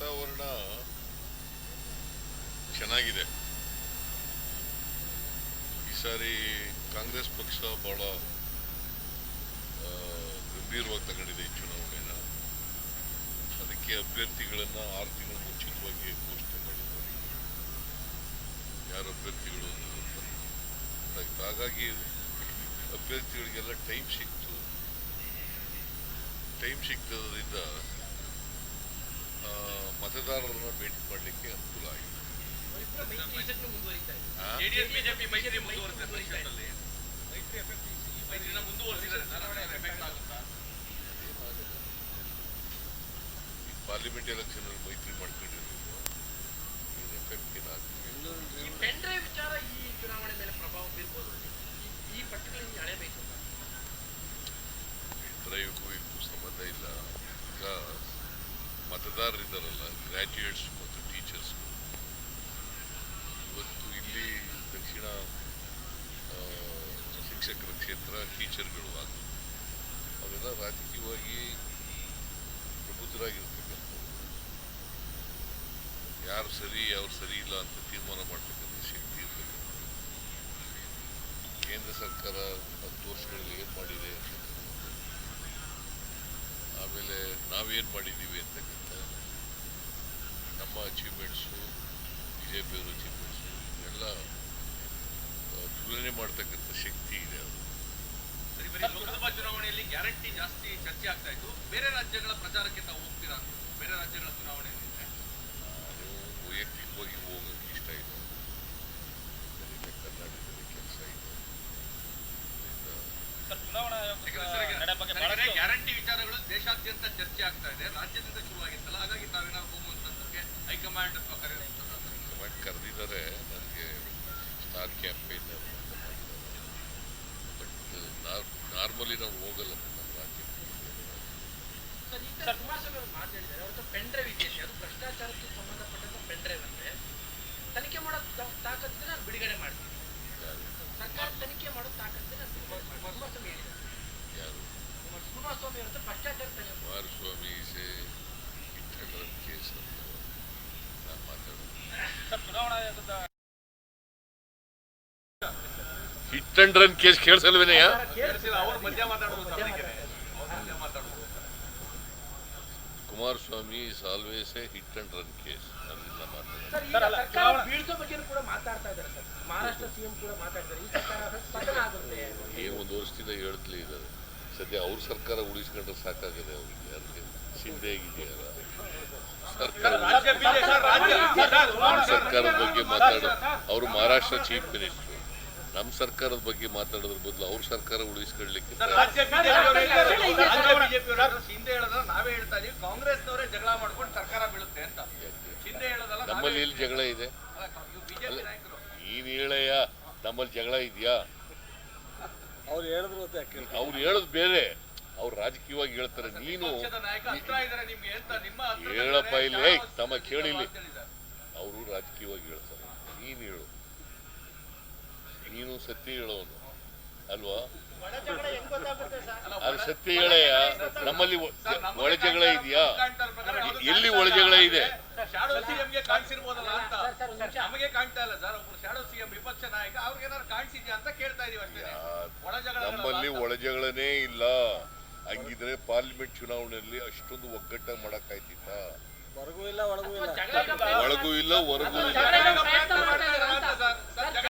ವಾತಾವರಣ ಚೆನ್ನಾಗಿದೆ. ಈ ಸಾರಿ ಕಾಂಗ್ರೆಸ್ ಪಕ್ಷ ಬಹಳ ಗಂಭೀರವಾಗಿ ತಗೊಂಡಿದೆ ಈ ಚುನಾವಣೆನ. ಅದಕ್ಕೆ ಅಭ್ಯರ್ಥಿಗಳನ್ನು ಆರು ತಿಂಗಳು ಮುಂಚಿತವಾಗಿ ಘೋಷಣೆ ಮಾಡಿದ್ದಾರೆ. ಯಾರು ಅಭ್ಯರ್ಥಿಗಳು. ಹಾಗಾಗಿ ಅಭ್ಯರ್ಥಿಗಳಿಗೆಲ್ಲ ಟೈಮ್ ಸಿಕ್ತು. ಟೈಮ್ ಸಿಗ್ತದ್ರಿಂದ ಆ, ಮತದಾರರನ್ನ ಭೇಟಿ ಮಾಡಲಿಕ್ಕೆ ಅನುಕೂಲ ಆಗಿದೆ. ಪಾರ್ಲಿಮೆಂಟ್ ಎಲೆಕ್ಷನ್ ಅಲ್ಲಿ ಮೈತ್ರಿ ಮಾಡ್ಕೊಂಡಿರೋದು ಎಫೆಕ್ಟ್ ಏನಾಗ್ತದೆ? ವಿಚಾರ ಈ ಚುನಾವಣೆ ಮೇಲೆ ಪ್ರಭಾವ ಮತದಾರರಿದ್ದಾರಲ್ಲ ಗ್ರ್ಯಾಜುಯೇಟ್ಸ್ ಮತ್ತು ಟೀಚರ್ಸ್ ಇವತ್ತು ಇಲ್ಲಿ ದಕ್ಷಿಣ ಶಿಕ್ಷಕರ ಕ್ಷೇತ್ರ ಟೀಚರ್ಗಳು ಆದವು ಅವೆಲ್ಲ ರಾಜಕೀಯವಾಗಿ ಪ್ರಬುದ್ಧರಾಗಿರ್ತಕ್ಕಂಥವ್ರು. ಯಾರು ಸರಿ ಯಾರು ಸರಿ ಇಲ್ಲ ಅಂತ ತೀರ್ಮಾನ ಮಾಡ್ತಕ್ಕಂಥ ಶಕ್ತಿ ಇರ್ತಕ್ಕಂಥ ಕೇಂದ್ರ ಸರ್ಕಾರ ಹತ್ತು ವರ್ಷಗಳಲ್ಲಿ ಏನು ಮಾಡಿದೆ ಆಮೇಲೆ ನಾವೇನು ಮಾಡಿದ್ದೀವಿ ಅಂತಕ್ಕಂಥ ನಮ್ಮ ಅಚೀವ್ಮೆಂಟ್ಸು ಬಿ ಜೆ ಪಿಯವ್ರ ಅಚೀವ್ಮೆಂಟ್ಸು ಆ, ತುಲನೆ ಮಾಡ್ತಕ್ಕಂಥ ಶಕ್ತಿ ಇದೆ ಅದು. ಲೋಕಸಭಾ ಚುನಾವಣೆಯಲ್ಲಿ ಗ್ಯಾರಂಟಿ ಜಾಸ್ತಿ ಚರ್ಚೆ ಆಗ್ತಾ ಇತ್ತು. ಬೇರೆ ರಾಜ್ಯಗಳ ಪ್ರಚಾರಕ್ಕೆ ತಾವು ಹೋಗ್ತೀರಾ ಬೇರೆ ರಾಜ್ಯಗಳ ಚುನಾವಣೆ ನಾನು ವೈಯಕ್ತಿಕವಾಗಿ ಹೋಗೋಕ್ಕೆ ಇಷ್ಟ ಇಲ್ಲ ನನಗೆ ಕರ್ನಾಟಕದಲ್ಲಿ ಕೆಲಸ ಇದೆ ಅದರಿಂದ ಚುನಾವಣಾ ನಡೆ ಬಗ್ಗೆ ಬಹಳಷ್ಟು ಗ್ಯಾರಂಟಿ ವಿಚಾರಗಳು ದೇಶಾದ್ಯಂತ ಚರ್ಚೆ ಆಗ್ತಾ ಇದೆ. ರಾಜ್ಯದಿಂದ ಶುರುವಾಗಿತ್ತಲ್ಲ ಹಾಗಾಗಿ ತಾವೇನಾದ್ರು ಹೋಗುವಂತಂದ್ರೆ ಹೈಕಮಾಂಡ್ ಕರೆದಿದ್ದಾರೆ. ನನಗೆ ಸ್ಟಾರ್ ಕ್ಯಾಂಪೇನ್ ಬಟ್ ನಾರ್ಮಲಿ ನಾವು ಹೋಗಲ್ಲ ನಮ್ಮ ರಾಜ್ಯಕ್ಕೆ. ಸರ್ ಅವರು ಅದು ಭ್ರಷ್ಟಾಚಾರಕ್ಕೆ ಸಂಬಂಧಪಟ್ಟಂತ ತನಿಖೆ ಮಾಡೋ ತಾಕತ್ತಿದ್ರೆ ಬಿಡುಗಡೆ ಮಾಡ್ತೀನಿ. ಸರ್ಕಾರ ತನಿಖೆ ಮಾಡೋ ತಾಕತ್ತಿದ್ರೆ ನಾನು ಕುಮಾರಸ್ವಾಮಿ ಹೇಳಿದ್ದಾರೆ ಕುಮಾರಸ್ವಾಮಿ ಕೇಸ್ ಅಂತ ನಾನು ಮಾತಾಡೋದು. ಸರ್ ಚುನಾವಣಾ ಆಯೋಗದ hit and run case ಕೇಳಿಸಲ್ವೇನೆಯ Kumaraswamy is always a hit and run case ಒಂದು ವರ್ಷದಿಂದ ಹೇಳ್ತಲೇ ಇದ್ದಾರೆ. ಸದ್ಯ ಅವ್ರ ಸರ್ಕಾರ ಉಳಿಸ್ಕೊಂಡ್ರೆ ಸಾಕಾಗಿದೆ ಅವ್ರಿಗೆ ಅದಕ್ಕೆ ಶಿಂದೆ ಆಗಿದೆಯಲ್ಲ. ಸರ್ಕಾರದ ಬಗ್ಗೆ ಮಾತಾಡೋ ಅವರು ಮಹಾರಾಷ್ಟ್ರ ಚೀಫ್ ಮಿನಿಸ್ಟರ್. ನಮ್ಮ ಸರ್ಕಾರದ ಬಗ್ಗೆ ಮಾತಾಡೋದ್ರ ಬದಲು ಅವ್ರ ಸರ್ಕಾರ ಉಳಿಸ್ಕೊಳ್ಳಿಕ್ಕೆ ಸರ್, ರಾಜ್ಯ ಬಿಜೆಪಿಯವರು ಹೇಳ್ತಾರೆ, ರಾಜ್ಯ ಬಿಜೆಪಿಯವರು ಶಿಂದೆ ನಾವೇ ಹೇಳ್ತಾ ಇದೀವಿ. ಕಾಂಗ್ರೆಸ್ನವರೇ ಜಗಳ ಮಾಡ್ಕೊಂಡು ಸರ್ಕಾರ ಬೀಳುತ್ತೆ ಅಂತ. ಶಿಂದೆ ಹೇಳೋದಲ್ಲ ನಮ್ಮಲ್ಲಿ ಇಲ್ಲಿ ಜಗಳ ಇದೆ? ಈ ನೀನ್ ಹೇಳಯ್ಯ ನಮ್ಮಲ್ಲಿ ಜಗಳ ಇದೆಯಾ? ಅವ್ರು ಹೇಳಿದ್ರು ಅಂತ ಯಾಕೆ ಅವ್ರು ಹೇಳೋದು ಬೇರೆ. ಅವ್ರು ರಾಜಕೀಯವಾಗಿ ಹೇಳ್ತಾರೆ ನೀನು ಪಕ್ಷದ ನಾಯಕ ಹತ್ರ ಇದಾರೆ ನಿಮ್ಗೆ ಅಂತ ನಿಮ್ಮ ಹತ್ರ ಹೇಳಪ್ಪ ಇಲ್ಲಿ, ಏಯ್, ತಮ್ಮ ಕೇಳಿಲ್ಲಿ. ಅವರು ರಾಜಕೀಯವಾಗಿ ಹೇಳ್ತಾರೆ. ನೀನು ಹೇಳು. ನೀನು ಸತ್ಯ ಹೇಳೋನು ಅಲ್ವಾ? ಅದು ಸತ್ಯ ಹೇಳಯ್ಯ. ನಮ್ಮಲ್ಲಿ ಒ- ಸರ್, ನಮಗೆ ಒಳ ಜಗಳ ಕಾಣ್ತಾ ಇದೆಯಾ ಎಲ್ಲಿ ಒಳಜಗಳ ಒಳ ಜಗಳ ಇದೆ ಶಾಡೋ ಸಿಎಂ ಗೆ ಕಾಣಿಸಿರ್ಬೋದಲ್ಲ ಅಂತ. ನಮಗೆ ಕಾಣ್ತಾ ಇಲ್ಲ ಸರ್. ಒಬ್ರು ಶಾಡೋ ಸಿಎಂ ವಿಪಕ್ಷ ನಾಯಕ ಅವ್ರಿಗೆ ಏನಾದ್ರು ಕಾಣಿಸಿದ್ಯಾ ಅಂತ ಕೇಳ್ತಾ ಇದೀವಿ ಅಷ್ಟೇ. ನಮ್ಮಲ್ಲಿ ಒಳಜಗಳನೇ ಇಲ್ಲ. ಹಂಗಿದ್ರೆ ಪಾರ್ಲಿಮೆಂಟ್ ಚುನಾವಣೆಯಲ್ಲಿ ಅಷ್ಟೊಂದು ಒಗ್ಗಟ್ಟಾಗಿ ಮಾಡಕ್ಕಾಯ್ತಿತ್ತ ಹೊರಗೂ ಇಲ್ಲ ಒಳಗೂ ಇಲ್ಲ. ಒಳಗೂ ಇಲ್ಲ ಹೊರಗೂ ಇಲ್ಲ.